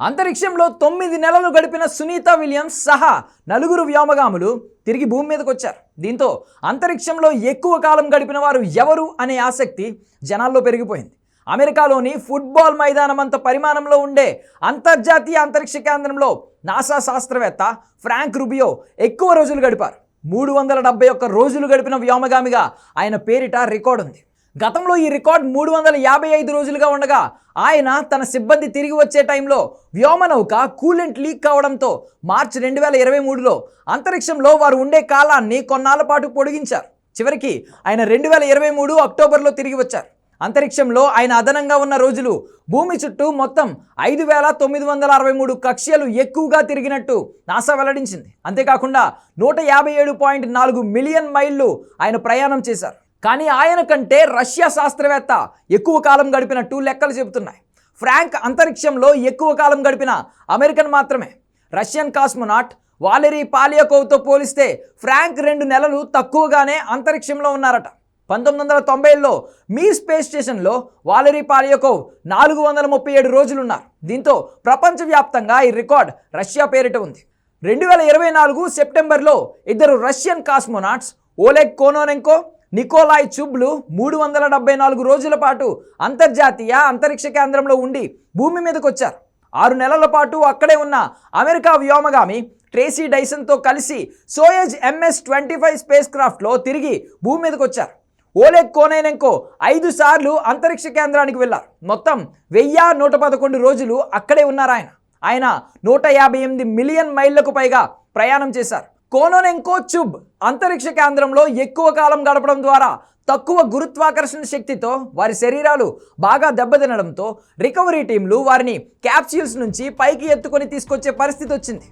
అంతరిక్షంలో తొమ్మిది నెలలు గడిపిన సునీత విలియమ్స్ సహా నలుగురు వ్యోమగాములు తిరిగి భూమి మీదకి వచ్చారు. దీంతో అంతరిక్షంలో ఎక్కువ కాలం గడిపిన వారు ఎవరు అనే ఆసక్తి జనాల్లో పెరిగిపోయింది. అమెరికాలోని ఫుట్బాల్ మైదానం అంత పరిమాణంలో ఉండే అంతర్జాతీయ అంతరిక్ష కేంద్రంలో నాసా శాస్త్రవేత్త ఫ్రాంక్ రుబియో ఎక్కువ రోజులు గడిపారు. మూడు వందల డెబ్బై ఒక్క రోజులు గడిపిన వ్యోమగామిగా ఆయన పేరిట రికార్డు ఉంది గతంలో ఈ రికార్డ్ మూడు వందల యాభై ఐదు రోజులుగా ఉండగా ఆయన తన సిబ్బంది తిరిగి వచ్చే టైంలో వ్యోమనౌక కూలెంట్ లీక్ కావడంతో మార్చి రెండు వేల ఇరవై మూడులో అంతరిక్షంలో వారు ఉండే కాలాన్ని కొన్నాళ్ళ పాటు పొడిగించారు. చివరికి ఆయన రెండు వేల ఇరవై మూడు అక్టోబర్లో తిరిగి వచ్చారు. అంతరిక్షంలో ఆయన అదనంగా ఉన్న రోజులు భూమి చుట్టూ మొత్తం ఐదు వేల తొమ్మిది వందల అరవై మూడు కక్ష్యలు ఎక్కువగా తిరిగినట్టు నాసా వెల్లడించింది. అంతేకాకుండా నూట యాభై ఏడు పాయింట్ నాలుగు మిలియన్ మైళ్ళు ఆయన ప్రయాణం చేశారు. కానీ ఆయన కంటే రష్యా శాస్త్రవేత్త ఎక్కువ కాలం గడిపినట్టు లెక్కలు చెబుతున్నాయి. ఫ్రాంక్ అంతరిక్షంలో ఎక్కువ కాలం గడిపిన అమెరికన్ మాత్రమే. రష్యన్ కాస్మోనాట్ వాలెరీ పాలియకోవ్తో పోలిస్తే ఫ్రాంక్ రెండు నెలలు తక్కువగానే అంతరిక్షంలో ఉన్నారట. పంతొమ్మిది వందల తొంభైలో మీ స్పేస్ స్టేషన్లో వాలరీ పాలియకోవ్ నాలుగు వందల ముప్పై ఏడు రోజులున్నారు. దీంతో ప్రపంచవ్యాప్తంగా ఈ రికార్డ్ రష్యా పేరిట ఉంది. రెండు వేల ఇరవై నాలుగు సెప్టెంబర్లో ఇద్దరు Russian cosmonauts Oleg Kononenko Nikolai చుబ్లు మూడు వందల డెబ్బై నాలుగు రోజుల పాటు అంతర్జాతీయ అంతరిక్ష కేంద్రంలో ఉండి భూమి మీదకు వచ్చారు ఆరు నెలల పాటు అక్కడే ఉన్న అమెరికా వ్యోమగామి ట్రేసీ డైసన్తో కలిసి Soyuz MS twenty five space క్రాఫ్ట్లో తిరిగి భూమి మీదకు వచ్చారు ఓలెగ్ కోనైనెంకో ఐదు సార్లు అంతరిక్ష కేంద్రానికి వెళ్ళారు. మొత్తం వెయ్యి నూట పదకొండు రోజులు అక్కడే ఉన్నారు ఆయన. ఆయన నూట యాభై ఎనిమిది మిలియన్ మైళ్ళకు పైగా ప్రయాణం చేశారు. కోనోనెంకో చుబ్ అంతరిక్ష కేంద్రంలో ఎక్కువ కాలం గడపడం ద్వారా తక్కువ గురుత్వాకర్షణ శక్తితో వారి శరీరాలు బాగా దెబ్బతినడంతో రికవరీ టీంలు వారిని క్యాప్సూల్స్ నుంచి పైకి ఎత్తుకొని తీసుకొచ్చే పరిస్థితి వచ్చింది.